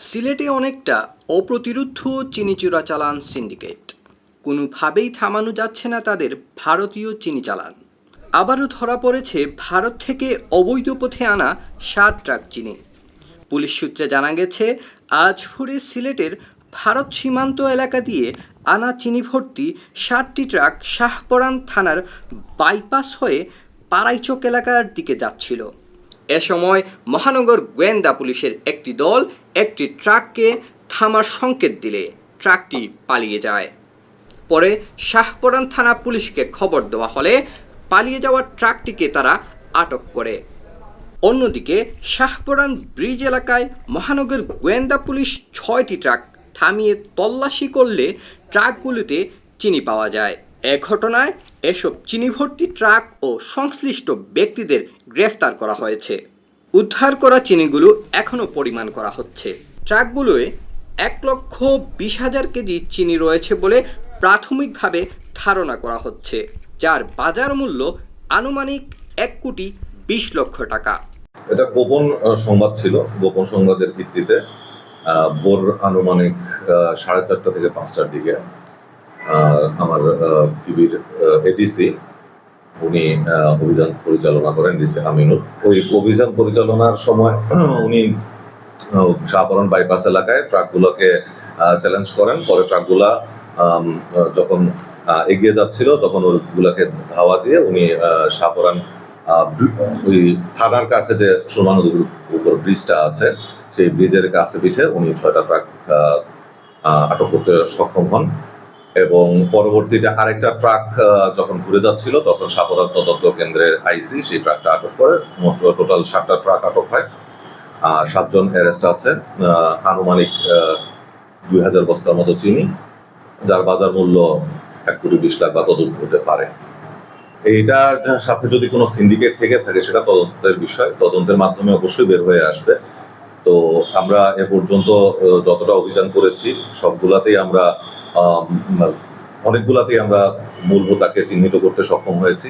সিলেটে অনেকটা অপ্রতিরোধ্য চিনি চোরাচালান সিন্ডিকেট। কোনোভাবেই থামানো যাচ্ছে না তাদের ভারতীয় চিনি চালান আবারও ধরা পড়েছে ভারত থেকে অবৈধ পথে আনা সাত ট্রাক চিনি। পুলিশ সূত্রে জানা গেছে, আজ ভোরে সিলেটের ভারত সীমান্ত এলাকা দিয়ে আনা চিনি ভর্তি ষাটটি ট্রাক শাহপরান থানার বাইপাস হয়ে পাড়াইচক এলাকার দিকে যাচ্ছিল। এ সময় মহানগর গোয়েন্দা পুলিশের একটি দল একটি ট্রাককে থামার সংকেত দিলে ট্রাকটি পালিয়ে যায়। পরে শাহপরান থানা পুলিশকে খবর দেওয়া হলে পালিয়ে যাওয়া ট্রাকটিকে তারা আটক করে। অন্যদিকে শাহপরান ব্রিজ এলাকায় মহানগর গোয়েন্দা পুলিশ ছয়টি ট্রাক থামিয়ে তল্লাশি করলে ট্রাকগুলিতে চিনি পাওয়া যায়। এ ঘটনায় এসব চিনি ভর্তি ট্রাক ও সংশ্লিষ্ট ব্যক্তিদের গ্রেফতার করা হয়েছে। উদ্ধার করা চিনিগুলো এখনও পরিমাণ করা হচ্ছে। ট্রাকগুলোয় এক লক্ষ বিশ হাজার কেজি চিনি রয়েছে বলে প্রাথমিকভাবে ধারণা করা হচ্ছে, যার বাজার মূল্য আনুমানিক এক কোটি বিশ লক্ষ টাকা। এটা গোপন সংবাদ ছিল, গোপন সংবাদের ভিত্তিতে ভোর আনুমানিক সাড়ে চারটা থেকে পাঁচটার দিকে। আমার টিভির এডিসি উনি অভিযান পরিচালনা করেন ডিসি আমিনুল। ওই অভিযান পরিচালনার সময় উনি শাহপরণ বাইপাস এলাকায় ট্রাকগুলোকে চ্যালেঞ্জ করেন। পরে ট্রাকগুলা যখন এগিয়ে যাচ্ছিল, তখন ওগুলাকে ধাওয়া দিয়ে উনি শাহপরান ওই থানার কাছে যে সুরমা উপর ব্রিজটা আছে, সেই ব্রিজের কাছে পিঠে উনি ছয়টা ট্রাক আটক করতে সক্ষম হন। এবং পরবর্তীতে আরেকটা ট্রাক যখন ঘুরে যাচ্ছিল তখন সাপরান তদন্ত কেন্দ্রের আইসি সেই ট্রাকটা আটক করে। মোট টোটাল সাতটা ট্রাক আটক হয়। আর সাতজন অ্যারেস্ট আছে। আনুমানিক দুই হাজার বস্তার মতো চিনি যার বাজার মূল্য এক কোটি বিশ লাখ বা তদন্ত হতে পারে। এইটার সাথে যদি কোনো সিন্ডিকেট থেকে থাকে সেটা তদন্তের বিষয়। তদন্তের মাধ্যমে অবশ্যই বের হয়ে আসবে। তো আমরা এ পর্যন্ত যতটা অভিযান করেছি সবগুলাতেই আমরা আম, অনেকগুলাতেই আমরা মূল হোতাকে চিহ্নিত করতে সক্ষম হয়েছি।